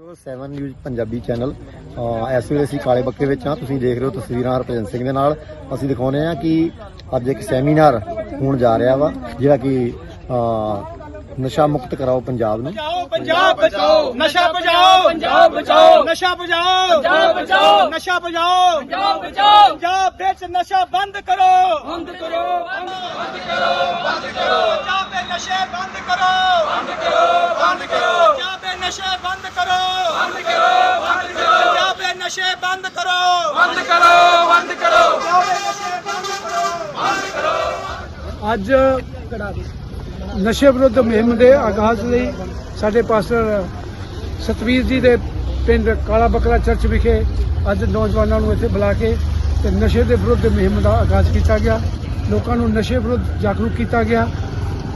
7 news Punjabi channel. ਇਸ ਵੇਲੇ ਅਸੀਂ ਕਾਲੇ ਬੱਕੇ ਵਿੱਚ ਹਾਂ। ਤੁਸੀਂ ਦੇਖ ਰਹੇ ਹੋ ਤਸਵੀਰਾਂ ਹਰਭਜਨ ਸਿੰਘ ਦੇ ਨਾਲ। ਅਸੀਂ ਦਿਖਾਉਂਦੇ ਹਾਂ ਕਿ ਅੱਜ ਇੱਕ ਸੈਮੀਨਾਰ ਹੋਣ ਜਾ ਰਿਹਾ ਵਾ ਜਿਹੜਾ ਕਿ ਨਸ਼ਾ ਮੁਕਤ ਕਰਾਓ ਪੰਜਾਬ ਨੂੰ। ਪੰਜਾਬ ਬਚਾਓ ਨਸ਼ਾ ਬਚਾਓ ਪੰਜਾਬ ਬਚਾਓ ਨਸ਼ਾ ਬਚਾਓ ਪੰਜਾਬ ਬਚਾਓ ਨਸ਼ਾ ਬਚਾਓ ਪੰਜਾਬ ਬਚਾਓ। ਪੰਜਾਬ ਵਿੱਚ ਨਸ਼ਾ ਬੰਦ ਕਰੋ। ਬੰਦ ਕਰੋ ਬੰਦ ਕਰੋ ਬੰਦ ਕਰੋ। ਪੰਜਾਬ ਦੇ ਨਸ਼ੇ ਬੰਦ ਕਰੋ। ਬੰਦ ਕਰੋ ਬੰਦ ਕਰੋ। ਬੰਦ ਕਰੋ। ਬੰਦ ਕਰੋ ਬੰਦ ਕਰੋ। ਅੱਜ ਨਸ਼ੇ ਵਿਰੁੱਧ ਮੁਹਿੰਮ ਦੇ ਆਗਾਜ਼ ਲਈ ਸਾਡੇ ਪਾਸਟਰ ਸਤਵੀਰ ਜੀ ਦੇ ਪਿੰਡ ਕਾਲਾ ਬੱਕਰਾ ਚਰਚ ਵਿਖੇ ਅੱਜ ਨੌਜਵਾਨਾਂ ਨੂੰ ਇੱਥੇ ਬੁਲਾ ਕੇ ਤੇ ਨਸ਼ੇ ਦੇ ਵਿਰੁੱਧ ਮੁਹਿੰਮ ਦਾ ਆਗਾਜ਼ ਕੀਤਾ ਗਿਆ। ਲੋਕਾਂ ਨੂੰ ਨਸ਼ੇ ਵਿਰੁੱਧ ਜਾਗਰੂਕ ਕੀਤਾ ਗਿਆ।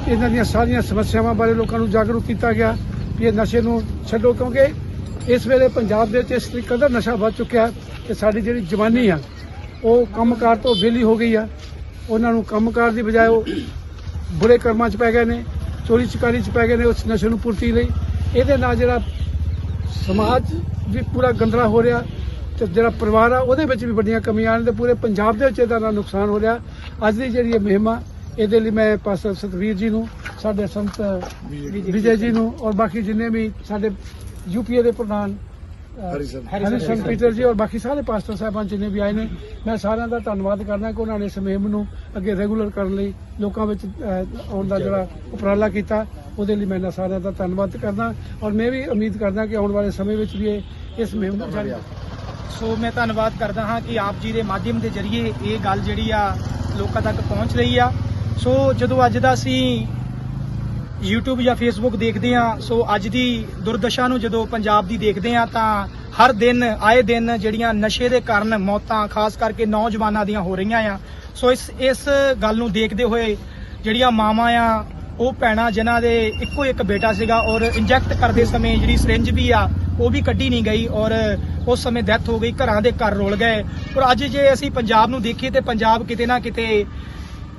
ਇਹਨਾਂ ਦੀਆਂ ਸਾਰੀਆਂ ਸਮੱਸਿਆਵਾਂ ਬਾਰੇ ਲੋਕਾਂ ਨੂੰ ਜਾਗਰੂਕ ਕੀਤਾ ਗਿਆ ਕਿ ਇਹ ਨਸ਼ੇ ਨੂੰ ਛੱਡੋ ਕਿਉਂਕਿ ਇਸ ਵੇਲੇ ਪੰਜਾਬ ਦੇ ਵਿੱਚ ਇਸ ਤਰੀਕੇ ਦਾ ਨਸ਼ਾ ਵੱਧ ਚੁੱਕਿਆ ਕਿ ਸਾਡੀ ਜਿਹੜੀ ਜਵਾਨੀ ਆ ਉਹ ਕੰਮਕਾਰ ਤੋਂ ਵਿਹਲੀ ਹੋ ਗਈ ਆ। ਉਹਨਾਂ ਨੂੰ ਕੰਮਕਾਰ ਦੀ ਬਜਾਏ ਉਹ ਬੁਰੇ ਕਰਮਾਂ 'ਚ ਪੈ ਗਏ ਨੇ ਚੋਰੀ ਚਕਾਰੀ 'ਚ ਪੈ ਗਏ ਨੇ ਉਸ ਨਸ਼ੇ ਨੂੰ ਪੂਰਤੀ ਲਈ। ਇਹਦੇ ਨਾਲ ਜਿਹੜਾ ਸਮਾਜ ਵੀ ਪੂਰਾ ਗੰਦਲਾ ਹੋ ਰਿਹਾ ਤੇ ਜਿਹੜਾ ਪਰਿਵਾਰ ਆ ਉਹਦੇ ਵਿੱਚ ਵੀ ਵੱਡੀਆਂ ਕਮੀਆਂ ਨੇ ਤੇ ਪੂਰੇ ਪੰਜਾਬ ਦੇ ਵਿੱਚ ਇਹਦਾ ਨੁਕਸਾਨ ਹੋ ਰਿਹਾ। ਅੱਜ ਦੀ ਜਿਹੜੀ ਇਹ ਮੁਹਿੰਮ ਆ ਇਹਦੇ ਲਈ ਮੈਂ ਪਾਸਟਰ ਸਤਵੀਰ ਜੀ ਨੂੰ ਸਾਡੇ ਸੰਤ ਵਿਜੇ ਜੀ ਨੂੰ ਔਰ ਬਾਕੀ ਜਿੰਨੇ ਵੀ ਸਾਡੇ ਯੂਪੀਏ ਦੇ ਪ੍ਰਧਾਨ ਹਰੀਸ਼ਨ ਪੀਟਰ ਜੀ ਔਰ ਬਾਕੀ ਸਾਰੇ ਪਾਸਟਰ ਸਾਹਿਬਾਨ ਜਿੰਨੇ ਵੀ ਆਏ ਨੇ ਮੈਂ ਸਾਰਿਆਂ ਦਾ ਧੰਨਵਾਦ ਕਰਦਾ ਕਿ ਉਹਨਾਂ ਨੇ ਇਸ ਮੁਹਿੰਮ ਨੂੰ ਅੱਗੇ ਰੈਗੂਲਰ ਕਰਨ ਲਈ ਲੋਕਾਂ ਵਿੱਚ ਆਉਣ ਦਾ ਜਿਹੜਾ ਉਪਰਾਲਾ ਕੀਤਾ। ਉਹਦੇ ਲਈ ਮੈਂ ਇਹਨਾਂ ਸਾਰਿਆਂ ਦਾ ਧੰਨਵਾਦ ਕਰਦਾ ਔਰ ਮੈਂ ਵੀ ਉਮੀਦ ਕਰਦਾ ਕਿ ਆਉਣ ਵਾਲੇ ਸਮੇਂ ਵਿੱਚ ਵੀ ਇਹ ਇਸ ਮੁਹਿੰਮ ਨੂੰ ਜਾਰੀ ਸੋ ਮੈਂ ਧੰਨਵਾਦ ਕਰਦਾ ਹਾਂ ਕਿ ਆਪ ਜੀ ਦੇ ਮਾਧਿਅਮ ਦੇ ਜ਼ਰੀਏ ਇਹ ਗੱਲ ਜਿਹੜੀ ਆ ਲੋਕਾਂ ਤੱਕ ਪਹੁੰਚ ਰਹੀ ਆ। ਸੋ ਜਦੋਂ ਅੱਜ ਦਾ ਅਸੀਂ YouTube ਜਾਂ Facebook ਦੇਖਦੇ ਆ ਸੋ ਅੱਜ ਦੀ ਦੁਰਦਸ਼ਾ ਨੂੰ ਜਦੋਂ ਪੰਜਾਬ ਦੀ ਦੇਖਦੇ ਆ ਤਾਂ ਹਰ ਦਿਨ, ਆਏ ਦਿਨ ਜਿਹੜੀਆਂ ਨਸ਼ੇ ਦੇ ਕਾਰਨ ਮੌਤਾਂ, ਖਾਸ ਕਰਕੇ ਨੌਜਵਾਨਾਂ ਦੀਆਂ ਹੋ ਰਹੀਆਂ ਆ। ਸੋ ਇਸ ਇਸ ਗੱਲ ਨੂੰ ਦੇਖਦੇ ਹੋਏ ਜਿਹੜੀਆਂ ਮਾਵਾਂ ਆ, ਉਹ ਭੈਣਾਂ ਜਿਨ੍ਹਾਂ ਦੇ ਇੱਕੋ ਇੱਕ ਬੇਟਾ ਸੀਗਾ ਔਰ ਇੰਜੈਕਟ ਕਰਦੇ ਸਮੇਂ ਜਿਹੜੀ ਸਿਰਿੰਜ ਵੀ ਆ, ਉਹ ਵੀ ਕੱਢੀ ਨਹੀਂ ਗਈ ਔਰ ਉਸ ਸਮੇਂ ਡੈਥ ਹੋ ਗਈ, ਘਰਾਂ ਦੇ ਘਰ ਰੁਲ ਗਏ। ਔਰ ਅੱਜ ਜੇ ਅਸੀਂ ਪੰਜਾਬ ਨੂੰ ਦੇਖੀਏ ਤੇ ਪੰਜਾਬ ਕਿਤੇ ਨਾ ਕਿਤੇ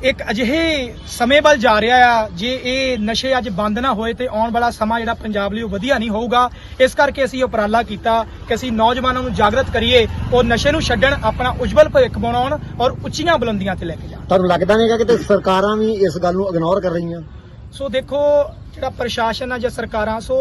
ਇੱਕ ਅਜਿਹੇ ਸਮੇਂ ਵੱਲ ਜਾ ਰਿਹਾ ਆ ਜੇ ਇਹ ਨਸ਼ੇ ਅੱਜ ਬੰਦ ਨਾ ਹੋਏ ਤੇ ਆਉਣ ਵਾਲਾ ਸਮਾਂ ਜਿਹੜਾ ਪੰਜਾਬ ਲਈ ਉਹ ਵਧੀਆ ਨਹੀਂ ਹੋਊਗਾ। ਇਸ ਕਰਕੇ ਅਸੀਂ ਉਪਰਾਲਾ ਕੀਤਾ ਕਿ ਅਸੀਂ ਨੌਜਵਾਨਾਂ ਨੂੰ ਜਾਗਰਤ ਕਰੀਏ ਉਹ ਨਸ਼ੇ ਨੂੰ ਛੱਡਣ ਆਪਣਾ ਉਜਵਲ ਭਵਿੱਖ ਬਣਾਉਣ ਔਰ ਉੱਚੀਆਂ ਬੁਲੰਦੀਆਂ ਤੇ ਲੈ ਕੇ ਜਾਣ। ਤੁਹਾਨੂੰ ਲੱਗਦਾ ਨਹੀਂਗਾ ਕਿ ਤੇ ਸਰਕਾਰਾਂ ਵੀ ਇਸ ਗੱਲ ਨੂੰ ਇਗਨੋਰ ਕਰ ਰਹੀਆਂ? ਸੋ ਦੇਖੋ ਜਿਹੜਾ ਪ੍ਰਸ਼ਾਸਨ ਆ ਜਾਂ ਸਰਕਾਰਾਂ ਸੋ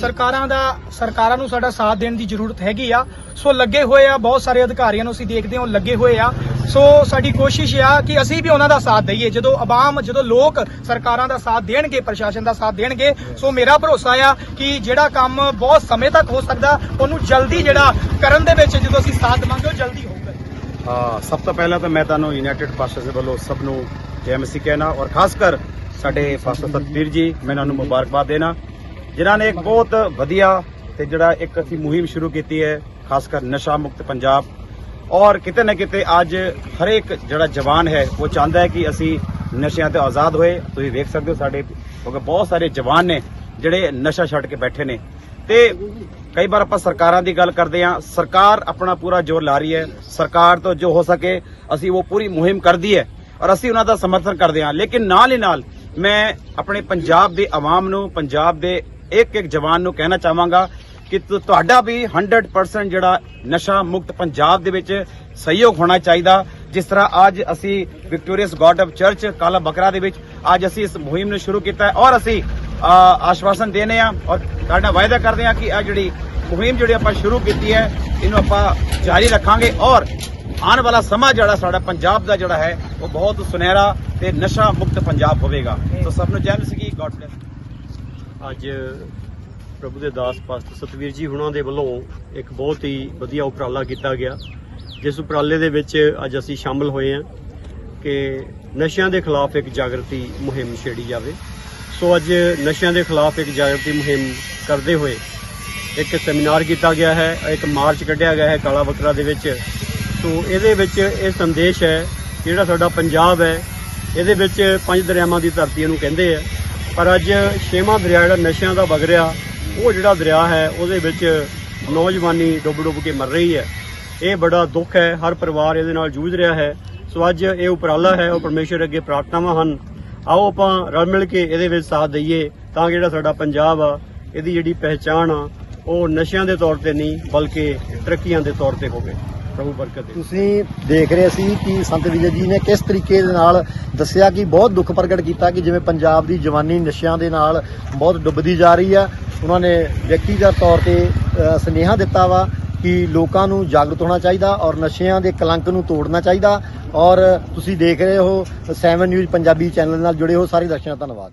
ਸਰਕਾਰਾਂ ਦਾ ਸਰਕਾਰਾਂ ਨੂੰ ਸਾਡਾ ਸਾਥ ਦੇਣ ਦੀ ਜ਼ਰੂਰਤ ਹੈਗੀ ਆ। ਸੋ ਲੱਗੇ ਹੋਏ ਆ ਬਹੁਤ ਸਾਰੇ ਅਧਿਕਾਰੀਆਂ ਨੂੰ ਅਸੀਂ ਦੇਖਦੇ ਹਾਂ ਲੱਗੇ ਹੋਏ ਆ। ਸੋ ਸਾਡੀ ਕੋਸ਼ਿਸ਼ ਆ ਕਿ ਅਸੀਂ ਵੀ ਉਹਨਾਂ ਦਾ ਸਾਥ ਦਈਏ। ਜਦੋਂ ਆਵਾਮ, ਜਦੋਂ ਲੋਕ ਸਰਕਾਰਾਂ ਦਾ ਸਾਥ ਦੇਣਗੇ, ਪ੍ਰਸ਼ਾਸਨ ਦਾ ਸਾਥ ਦੇਣਗੇ, ਸੋ ਮੇਰਾ ਭਰੋਸਾ ਆ ਕਿ ਜਿਹੜਾ ਕੰਮ ਬਹੁਤ ਸਮੇਂ ਤੱਕ ਹੋ ਸਕਦਾ, ਉਹਨੂੰ ਜਲਦੀ ਜਿਹੜਾ ਕਰਨ ਦੇ ਵਿੱਚ ਜਦੋਂ ਅਸੀਂ ਸਾਥ ਦੇਵਾਂਗੇ, ਉਹ ਜਲਦੀ ਹੋਊਗਾ। ਹਾਂ, ਸਭ ਤੋਂ ਪਹਿਲਾਂ ਤਾਂ ਮੈਂ ਤੁਹਾਨੂੰ ਯੂਨਾਈਟਿਡ ਪਾਸਟਰਸ ਦੇ ਵੱਲੋਂ ਸਭ ਨੂੰ ਜੈਮਸੀ ਕਹਿਣਾ ਔਰ ਖਾਸ ਕਰ ਸਾਡੇ ਪਾਸਟਰ ਸਤਵੀਰ ਜੀ, ਮੈਂ ਉਹਨਾਂ ਨੂੰ ਮੁਬਾਰਕਬਾਦ ਦੇਣਾ। ਜਿਨ੍ਹਾਂ ਨੇ ਇੱਕ ਬਹੁਤ ਵਧੀਆ ਤੇ ਜਿਹੜਾ ਇੱਕ ਅਸੀਂ ਮੁਹਿੰਮ ਸ਼ੁਰੂ ਕੀਤੀ ਹੈ, ਖਾਸ ਕਰ ਨਸ਼ਾ ਮੁਕਤ ਪੰਜਾਬ ਔਰ ਕਿਤੇ ਨਾ ਕਿਤੇ ਅੱਜ ਹਰੇਕ ਜਿਹੜਾ ਜਵਾਨ ਹੈ, ਉਹ ਚਾਹੁੰਦਾ ਹੈ ਕਿ ਅਸੀਂ ਨਸ਼ਿਆਂ ਤੋਂ ਆਜ਼ਾਦ ਹੋਏ। ਤੁਸੀਂ ਵੇਖ ਸਕਦੇ ਹੋ ਸਾਡੇ, ਕਿਉਂਕਿ ਬਹੁਤ ਸਾਰੇ ਜਵਾਨ ਨੇ ਜਿਹੜੇ ਨਸ਼ਾ ਛੱਡ ਕੇ ਬੈਠੇ ਨੇ। ਤੇ ਕਈ ਵਾਰ ਆਪਾਂ ਸਰਕਾਰਾਂ ਦੀ ਗੱਲ ਕਰਦੇ ਹਾਂ, ਸਰਕਾਰ ਆਪਣਾ ਪੂਰਾ ਜ਼ੋਰ ਲਾ ਰਹੀ ਹੈ। ਸਰਕਾਰ ਤੋਂ ਜੋ ਹੋ ਸਕੇ, ਅਸੀਂ ਉਹ ਪੂਰੀ ਮੁਹਿੰਮ ਕਰਦੀ ਹੈ ਔਰ ਅਸੀਂ ਉਹਨਾਂ ਦਾ ਸਮਰਥਨ ਕਰਦੇ ਹਾਂ। ਲੇਕਿਨ ਨਾਲ ਹੀ ਨਾਲ ਮੈਂ ਆਪਣੇ ਪੰਜਾਬ ਦੇ ਆਵਾਮ ਨੂੰ, ਪੰਜਾਬ ਦੇ ਇੱਕ ਇੱਕ ਜਵਾਨ ਨੂੰ ਕਹਿਣਾ ਚਾਹਾਂਗਾ ਕਿ ਤੁਹਾਡਾ ਵੀ 100% ਜਿਹੜਾ ਨਸ਼ਾ ਮੁਕਤ ਪੰਜਾਬ ਦੇ ਵਿੱਚ ਸਹਿਯੋਗ ਹੋਣਾ ਚਾਹੀਦਾ। ਜਿਸ ਤਰ੍ਹਾਂ ਅੱਜ ਅਸੀਂ ਵਿਕਟੋਰੀਅਸ ਗॉड ਆਫ ਚਰਚ ਕਾਲਾ ਬਕਰਾ ਦੇ ਵਿੱਚ ਅੱਜ ਅਸੀਂ ਇਸ ਮੁਹਿੰਮ ਨੂੰ ਸ਼ੁਰੂ ਕੀਤਾ ਹੈ ਔਰ ਅਸੀਂ ਆਸ਼ਵਾਸਨ ਦੇਨੇ ਆ ਔਰ ਤੁਹਾਡਾ ਵਾਅਦਾ ਕਰਦੇ ਆ ਕਿ ਇਹ ਜਿਹੜੀ ਮੁਹਿੰਮ ਜਿਹੜੀ ਆਪਾਂ ਸ਼ੁਰੂ ਕੀਤੀ ਹੈ ਇਹਨੂੰ ਆਪਾਂ ਜਾਰੀ ਰੱਖਾਂਗੇ ਔਰ ਆਉਣ ਵਾਲਾ ਸਮਾਂ ਜਿਹੜਾ ਸਾਡਾ ਪੰਜਾਬ ਦਾ ਜਿਹੜਾ ਹੈ ਉਹ ਬਹੁਤ ਸੁਨਹਿਰਾ ਤੇ ਨਸ਼ਾ ਮੁਕਤ ਪੰਜਾਬ ਹੋਵੇਗਾ। ਸੋ ਸਭ ਨੂੰ ਜੈ ਮਸੀਹ ਗॉड ਬlesਸ ਅੱਜ ਪ੍ਰਭੂ ਦੇ ਦਾਸ ਪਾਸਟਰ ਸਤਵੀਰ ਜੀ ਹੁਣਾਂ ਦੇ ਵੱਲੋਂ ਇੱਕ ਬਹੁਤ ਹੀ ਵਧੀਆ ਉਪਰਾਲਾ ਕੀਤਾ ਗਿਆ। ਜਿਸ ਉਪਰਾਲੇ ਦੇ ਵਿੱਚ ਅੱਜ ਅਸੀਂ ਸ਼ਾਮਲ ਹੋਏ ਹਾਂ ਕਿ ਨਸ਼ਿਆਂ ਦੇ ਖਿਲਾਫ ਇੱਕ ਜਾਗਰਤੀ ਮੁਹਿੰਮ ਛੇੜੀ ਜਾਵੇ। ਸੋ ਅੱਜ ਨਸ਼ਿਆਂ ਦੇ ਖਿਲਾਫ ਇੱਕ ਜਾਗਰਤੀ ਮੁਹਿੰਮ ਕਰਦੇ ਹੋਏ ਇੱਕ ਸੈਮੀਨਾਰ ਕੀਤਾ ਗਿਆ ਹੈ, ਇੱਕ ਮਾਰਚ ਕੱਢਿਆ ਗਿਆ ਹੈ ਕਾਲਾ ਬੱਕਰਾ ਦੇ ਵਿੱਚ। ਸੋ ਇਹਦੇ ਵਿੱਚ ਇਹ ਸੰਦੇਸ਼ ਹੈ ਕਿ ਜਿਹੜਾ ਸਾਡਾ ਪੰਜਾਬ ਹੈ, ਇਹਦੇ ਵਿੱਚ ਪੰਜ ਦਰਿਆਵਾਂ ਦੀ ਧਰਤੀ ਇਹਨੂੰ ਕਹਿੰਦੇ ਆ। ਪਰ ਅੱਜ ਛੇਵਾਂ ਦਰਿਆ ਜਿਹੜਾ ਨਸ਼ਿਆਂ ਦਾ ਵਗ ਰਿਹਾ ਉਹ ਜਿਹੜਾ ਦਰਿਆ ਹੈ, ਉਹਦੇ ਵਿੱਚ ਨੌਜਵਾਨੀ ਡੁੱਬ ਡੁੱਬ ਕੇ ਮਰ ਰਹੀ ਹੈ। ਇਹ ਬੜਾ ਦੁੱਖ ਹੈ, ਹਰ ਪਰਿਵਾਰ ਇਹਦੇ ਨਾਲ ਜੂਝ ਰਿਹਾ ਹੈ। ਸੋ ਅੱਜ ਇਹ ਉਪਰਾਲਾ ਹੈ, ਉਹ ਪਰਮੇਸ਼ਰ ਅੱਗੇ ਪ੍ਰਾਰਥਨਾਵਾਂ ਹਨ। ਆਓ ਆਪਾਂ ਰਲ ਮਿਲ ਕੇ ਇਹਦੇ ਵਿੱਚ ਸਾਥ ਦਈਏ, ਤਾਂ ਕਿ ਜਿਹੜਾ ਸਾਡਾ ਪੰਜਾਬ ਆ, ਇਹਦੀ ਜਿਹੜੀ ਪਹਿਚਾਣ ਆ, ਉਹ ਨਸ਼ਿਆਂ ਦੇ ਤੌਰ ਤੇ ਨਹੀਂ, ਬਲਕਿ ਤਰੱਕੀਆਂ ਦੇ ਤੌਰ ਤੇ ਹੋਵੇ। ਪ੍ਰਭੂ ਬਰਕਤ ਦੇ। ਤੁਸੀਂ ਦੇਖ ਰਹੇ ਸੀ ਕਿ ਸੰਤ ਵਿਜੇ ਜੀ ਨੇ ਕਿਸ ਤਰੀਕੇ ਦੇ ਨਾਲ ਦੱਸਿਆ ਕਿ ਬਹੁਤ ਦੁੱਖ ਪ੍ਰਗਟ ਕੀਤਾ ਕਿ ਜਿਵੇਂ ਪੰਜਾਬ ਦੀ ਜਵਾਨੀ ਨਸ਼ਿਆਂ ਦੇ ਨਾਲ ਬਹੁਤ ਡੁੱਬਦੀ ਜਾ ਰਹੀ ਆ। ਉਹਨਾਂ ਨੇ ਵਿਅਕਤੀਗਤ ਤੌਰ ਤੇ ਅ, ਸੁਨੇਹਾ ਦਿੱਤਾ ਵਾ ਕਿ ਲੋਕਾਂ ਨੂੰ ਜਾਗਰੂਕ ਹੋਣਾ ਚਾਹੀਦਾ ਔਰ ਨਸ਼ਿਆਂ ਦੇ ਕਲੰਕ ਨੂੰ ਤੋੜਨਾ ਚਾਹੀਦਾ। ਔਰ ਤੁਸੀਂ ਦੇਖ ਰਹੇ ਹੋ 7 ਨਿਊਜ਼ ਪੰਜਾਬੀ ਚੈਨਲ ਨਾਲ ਜੁੜੇ ਹੋ। ਸਾਰੇ ਦਰਸ਼ਕਾਂ ਦਾ ਧੰਨਵਾਦ।